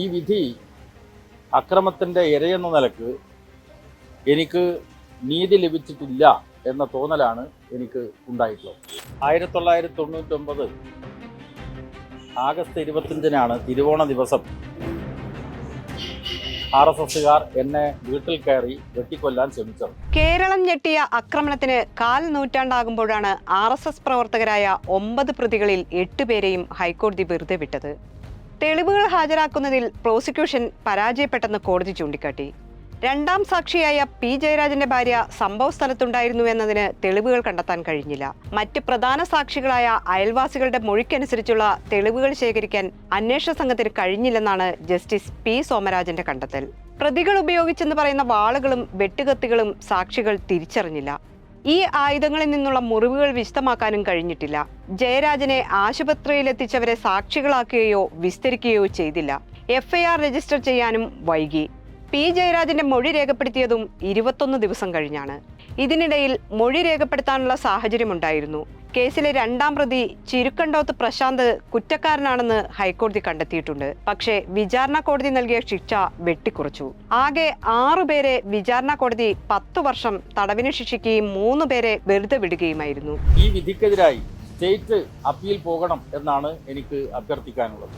ഈ വിധി അക്രമത്തിന്റെ ഇരയെന്ന നിലയ്ക്ക് എനിക്ക് നീതി ലഭിച്ചിട്ടില്ല എന്ന തോന്നലാണ് എനിക്ക് ഉണ്ടായിട്ടുള്ളത്. ആയിരത്തി തൊള്ളായിരത്തി തൊണ്ണൂറ്റൊമ്പത് ആഗസ്റ്റ് ഇരുപത്തഞ്ചിനാണ് തിരുവോണ ദിവസം ആർ എസ് എസുകാർ എന്നെ വീട്ടിൽ കയറി വെട്ടിക്കൊല്ലാൻ ശ്രമിച്ചത്. കേരളം ഞെട്ടിയ ആക്രമണത്തിന് കാൽ നൂറ്റാണ്ടാകുമ്പോഴാണ് ആർ എസ് എസ് പ്രവർത്തകരായ ഒമ്പത് പ്രതികളിൽ എട്ടുപേരെയും ഹൈക്കോടതി വെറുതെ വിട്ടത്. തെളിവുകൾ ഹാജരാക്കുന്നതിൽ പ്രോസിക്യൂഷൻ പരാജയപ്പെട്ടെന്ന് കോടതി ചൂണ്ടിക്കാട്ടി. രണ്ടാം സാക്ഷിയായ പി ജയരാജന്റെ ഭാര്യ സംഭവ സ്ഥലത്തുണ്ടായിരുന്നു എന്നതിന് തെളിവുകൾ കണ്ടെത്താൻ കഴിഞ്ഞില്ല. മറ്റ് പ്രധാന സാക്ഷികളായ അയൽവാസികളുടെ മൊഴിക്കനുസരിച്ചുള്ള തെളിവുകൾ ശേഖരിക്കാൻ അന്വേഷണ സംഘത്തിന് കഴിഞ്ഞില്ലെന്നാണ് ജസ്റ്റിസ് പി സോമരാജന്റെ കണ്ടെത്തൽ. പ്രതികൾ ഉപയോഗിച്ചെന്ന് പറയുന്ന വാളുകളും വെട്ടുകത്തികളും സാക്ഷികൾ തിരിച്ചറിഞ്ഞില്ല. ഈ ആയുധങ്ങളിൽ നിന്നുള്ള മുറിവുകൾ വിശദമാക്കാനും കഴിഞ്ഞിട്ടില്ല. ജയരാജനെ ആശുപത്രിയിലെത്തിച്ചവരെ സാക്ഷികളാക്കുകയോ വിസ്തരിക്കുകയോ ചെയ്തില്ല. എഫ്ഐആർ രജിസ്റ്റർ ചെയ്യാനും വൈകി. പി ജയരാജന്റെ മൊഴി രേഖപ്പെടുത്തിയതും ഇരുപത്തൊന്ന് ദിവസം കഴിഞ്ഞാണ്. ഇതിനിടയിൽ മൊഴി രേഖപ്പെടുത്താനുള്ള സാഹചര്യമുണ്ടായിരുന്നു. കേസിലെ രണ്ടാം പ്രതി ചിരുക്കണ്ടോത്ത് പ്രശാന്ത് കുറ്റക്കാരനാണെന്ന് ഹൈക്കോടതി കണ്ടെത്തിയിട്ടുണ്ട്. പക്ഷേ വിചാരണ കോടതി നൽകിയ ശിക്ഷ വെട്ടിക്കുറച്ചു. ആകെ ആറുപേരെ വിചാരണ കോടതി പത്തു വർഷം തടവിന് ശിക്ഷിക്കുകയും മൂന്ന് പേരെ വെറുതെ വിടുകയുമായിരുന്നു. ഈ വിധിക്കെതിരായി സ്റ്റേറ്റ് അപ്പീൽ പോകണം എന്നാണ് എനിക്ക് അഭ്യർത്ഥിക്കാനുള്ളത്.